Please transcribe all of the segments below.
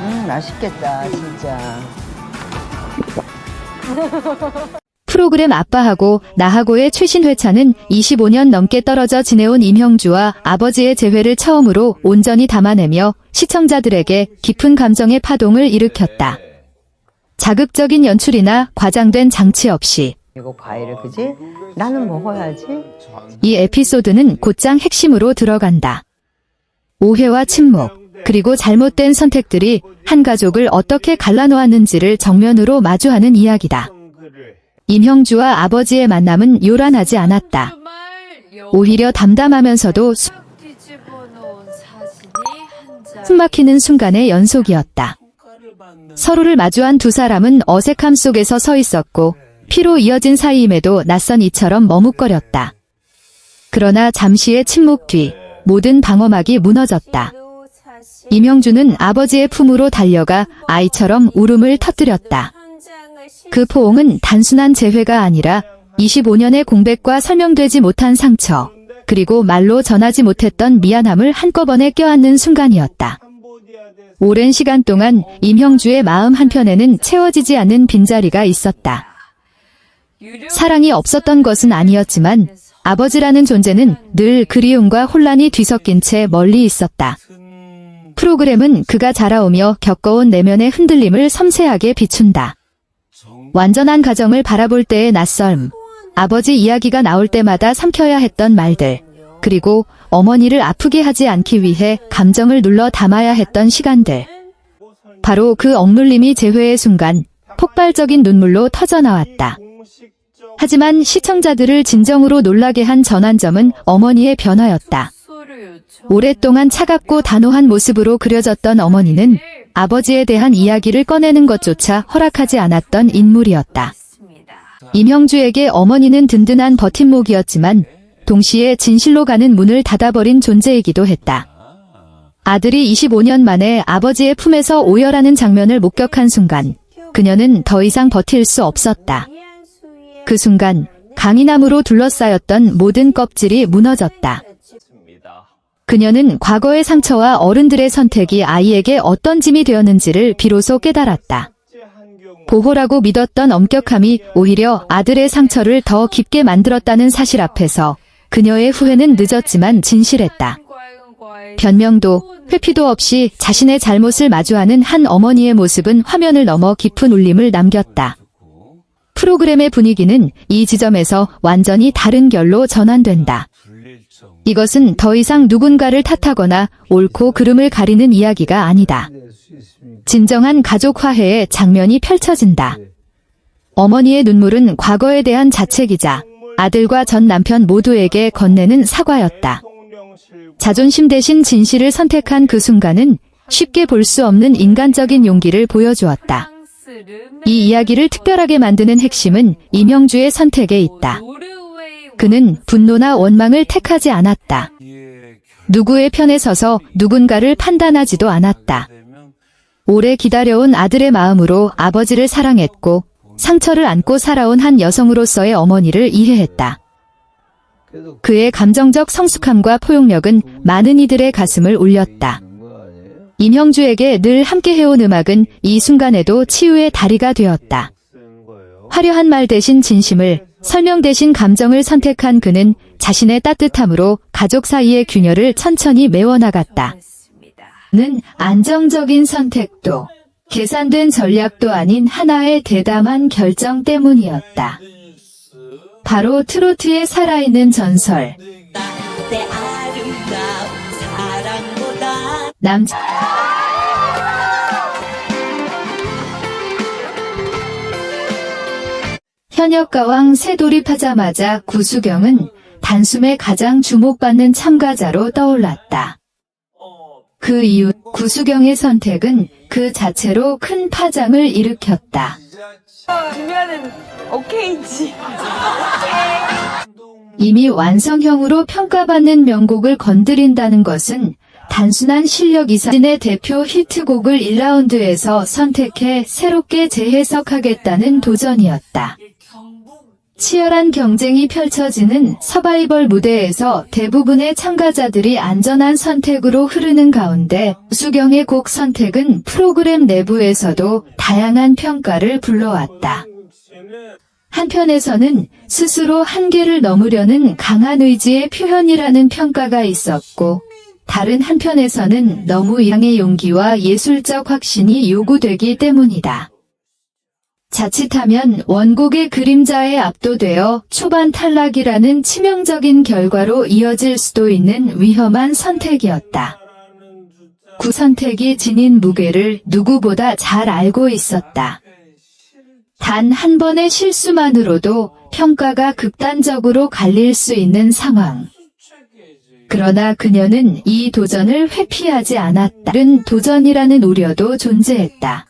음, 맛있겠다, 진짜. 프로그램 아빠하고 나하고의 최신 회차는 25년 넘게 떨어져 지내온 임형주와 아버지의 재회를 처음으로 온전히 담아내며 시청자들에게 깊은 감정의 파동을 일으켰다. 자극적인 연출이나 과장된 장치 없이 이거 과일을, 그지? 나는 먹어야지. 이 에피소드는 곧장 핵심으로 들어간다. 오해와 침묵, 그리고 잘못된 선택들이 한 가족을 어떻게 갈라놓았는지를 정면으로 마주하는 이야기다. 임형주와 아버지의 만남은 요란하지 않았다. 오히려 담담하면서도. 숨막히는 순간의 연속이었다. 서로를 마주한 두 사람은 어색함 속에서 서 있었고 피로 이어진 사이임에도 낯선 이처럼 머뭇거렸다. 그러나 잠시의 침묵 뒤 모든 방어막이 무너졌다. 임영주는 아버지의 품으로 달려가 아이처럼 울음을 터뜨렸다. 그 포옹은 단순한 재회가 아니라 25년의 공백과 설명되지 못한 상처, 그리고 말로 전하지 못했던 미안함을 한꺼번에 껴안는 순간이었다. 오랜 시간 동안 임형주의 마음 한편에는 채워지지 않는 빈자리가 있었다. 사랑이 없었던 것은 아니었지만 아버지라는 존재는 늘 그리움과 혼란이 뒤섞인 채 멀리 있었다. 프로그램은 그가 자라오며 겪어온 내면의 흔들림을 섬세하게 비춘다. 완전한 가정을 바라볼 때의 낯설음, 아버지 이야기가 나올 때마다 삼켜야 했던 말들, 그리고 어머니를 아프게 하지 않기 위해 감정을 눌러 담아야 했던 시간들. 바로 그 억눌림이 재회의 순간 폭발적인 눈물로 터져나왔다. 하지만 시청자들을 진정으로 놀라게 한 전환점은 어머니의 변화였다. 오랫동안 차갑고 단호한 모습으로 그려졌던 어머니는 아버지에 대한 이야기를 꺼내는 것조차 허락하지 않았던 인물이었다. 임형주에게 어머니는 든든한 버팀목이었지만 동시에 진실로 가는 문을 닫아버린 존재이기도 했다. 아들이 25년 만에 아버지의 품에서 오열하는 장면을 목격한 순간 그녀는 더 이상 버틸 수 없었다. 그 순간 강인함으로 둘러싸였던 모든 껍질이 무너졌다. 그녀는 과거의 상처와 어른들의 선택이 아이에게 어떤 짐이 되었는지를 비로소 깨달았다. 보호라고 믿었던 엄격함이 오히려 아들의 상처를 더 깊게 만들었다는 사실 앞에서 그녀의 후회는 늦었지만 진실했다. 변명도 회피도 없이 자신의 잘못을 마주하는 한 어머니의 모습은 화면을 넘어 깊은 울림을 남겼다. 프로그램의 분위기는 이 지점에서 완전히 다른 결로 전환된다. 이것은 더 이상 누군가를 탓하거나 옳고 그름을 가리는 이야기가 아니다. 진정한 가족 화해의 장면이 펼쳐진다. 어머니의 눈물은 과거에 대한 자책이자 아들과 전 남편 모두에게 건네는 사과였다. 자존심 대신 진실을 선택한 그 순간은 쉽게 볼 수 없는 인간적인 용기를 보여주었다. 이 이야기를 특별하게 만드는 핵심은 이명주의 선택에 있다. 그는 분노나 원망을 택하지 않았다. 누구의 편에 서서 누군가를 판단하지도 않았다. 오래 기다려온 아들의 마음으로 아버지를 사랑했고 상처를 안고 살아온 한 여성으로서의 어머니를 이해했다. 그의 감정적 성숙함과 포용력은 많은 이들의 가슴을 울렸다. 임형주에게 늘 함께 해온 음악은 이 순간에도 치유의 다리가 되었다. 화려한 말 대신 진심을, 설명 대신 감정을 선택한 그는 자신의 따뜻함으로 가족 사이의 균열을 천천히 메워나갔다. 는 안정적인 선택도, 계산된 전략도 아닌 하나의 대담한 결정 때문이었다. 바로 트로트의 살아있는 전설. 남자 현역가왕 새 돌입하자마자 구수경은 단숨에 가장 주목받는 참가자로 떠올랐다. 그 이유 구수경의 선택은 그 자체로 큰 파장을 일으켰다. 주면은 오케이지. 이미 완성형으로 평가받는 명곡을 건드린다는 것은 단순한 실력 이상의 대표 히트곡을 1라운드에서 선택해 새롭게 재해석하겠다는 도전이었다. 치열한 경쟁이 펼쳐지는 서바이벌 무대에서 대부분의 참가자들이 안전한 선택으로 흐르는 가운데 수경의 곡 선택은 프로그램 내부에서도 다양한 평가를 불러왔다. 한편에서는 스스로 한계를 넘으려는 강한 의지의 표현이라는 평가가 있었고, 다른 한편에서는 너무 양의 용기와 예술적 확신이 요구되기 때문이다. 자칫하면 원곡의 그림자에 압도되어 초반 탈락이라는 치명적인 결과로 이어질 수도 있는 위험한 선택이었다. 구 선택이 지닌 무게를 누구보다 잘 알고 있었다. 단 한 번의 실수만으로도 평가가 극단적으로 갈릴 수 있는 상황. 그러나 그녀는 이 도전을 회피하지 않았다. 다른 도전이라는 우려도 존재했다.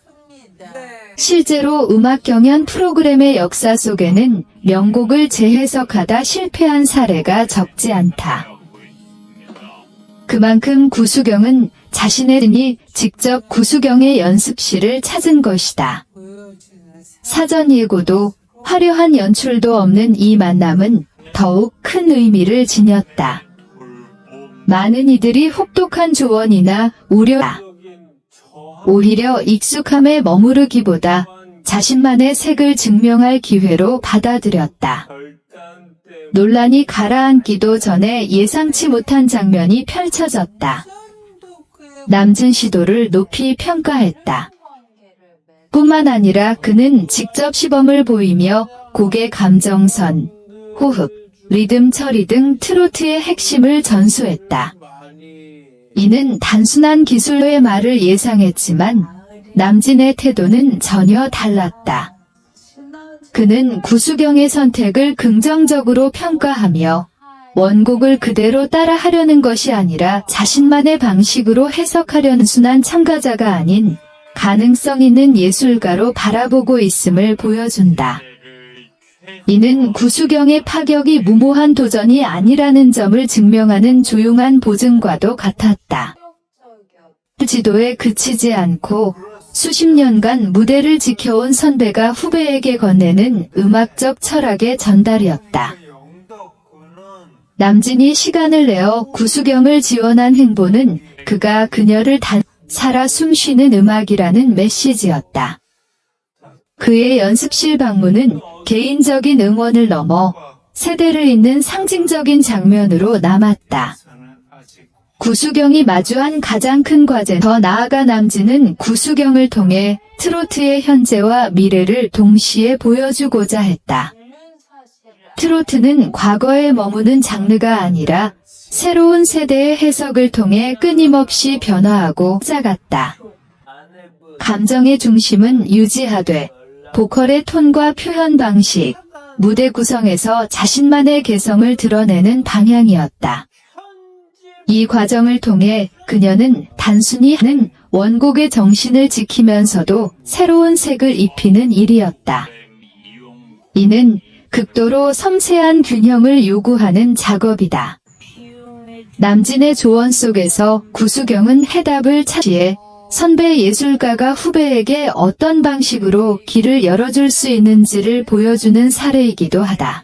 실제로 음악 경연 프로그램의 역사 속에는 명곡을 재해석하다 실패한 사례가 적지 않다. 그만큼 구수경은 자신의 이 직접 구수경의 연습실을 찾은 것이다. 사전 예고도 화려한 연출도 없는 이 만남은 더욱 큰 의미를 지녔다. 많은 이들이 혹독한 조언이나 우려다. 오히려 익숙함에 머무르기보다 자신만의 색을 증명할 기회로 받아들였다. 논란이 가라앉기도 전에 예상치 못한 장면이 펼쳐졌다. 남진 시도를 높이 평가했다. 뿐만 아니라 그는 직접 시범을 보이며 곡의 감정선, 호흡, 리듬 처리 등 트로트의 핵심을 전수했다. 이는 단순한 기술로의 말을 예상했지만 남진의 태도는 전혀 달랐다. 그는 구수경의 선택을 긍정적으로 평가하며 원곡을 그대로 따라하려는 것이 아니라 자신만의 방식으로 해석하려는 순한 참가자가 아닌 가능성 있는 예술가로 바라보고 있음을 보여준다. 이는 구수경의 파격이 무모한 도전이 아니라는 점을 증명하는 조용한 보증과도 같았다. 지도에 그치지 않고 수십 년간 무대를 지켜온 선배가 후배에게 건네는 음악적 철학의 전달이었다. 남진이 시간을 내어 구수경을 지원한 행보는 그가 그녀를 단 살아 숨쉬는 음악이라는 메시지였다. 그의 연습실 방문은 개인적인 응원을 넘어 세대를 잇는 상징적인 장면으로 남았다. 구수경이 마주한 가장 큰 과제 더 나아가 남진은 구수경을 통해 트로트의 현재와 미래를 동시에 보여주고자 했다. 트로트는 과거에 머무는 장르가 아니라 새로운 세대의 해석을 통해 끊임없이 변화하고 짜갔다. 감정의 중심은 유지하되 보컬의 톤과 표현 방식, 무대 구성에서 자신만의 개성을 드러내는 방향이었다. 이 과정을 통해 그녀는 단순히 하는 원곡의 정신을 지키면서도 새로운 색을 입히는 일이었다. 이는 극도로 섬세한 균형을 요구하는 작업이다. 남진의 조언 속에서 구수경은 해답을 차지해 선배 예술가가 후배에게 어떤 방식으로 길을 열어줄 수 있는지를 보여주는 사례이기도 하다.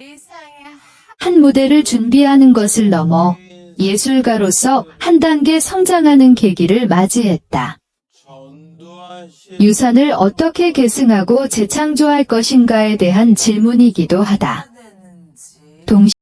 한 무대를 준비하는 것을 넘어 예술가로서 한 단계 성장하는 계기를 맞이했다. 유산을 어떻게 계승하고 재창조할 것인가에 대한 질문이기도 하다. 동시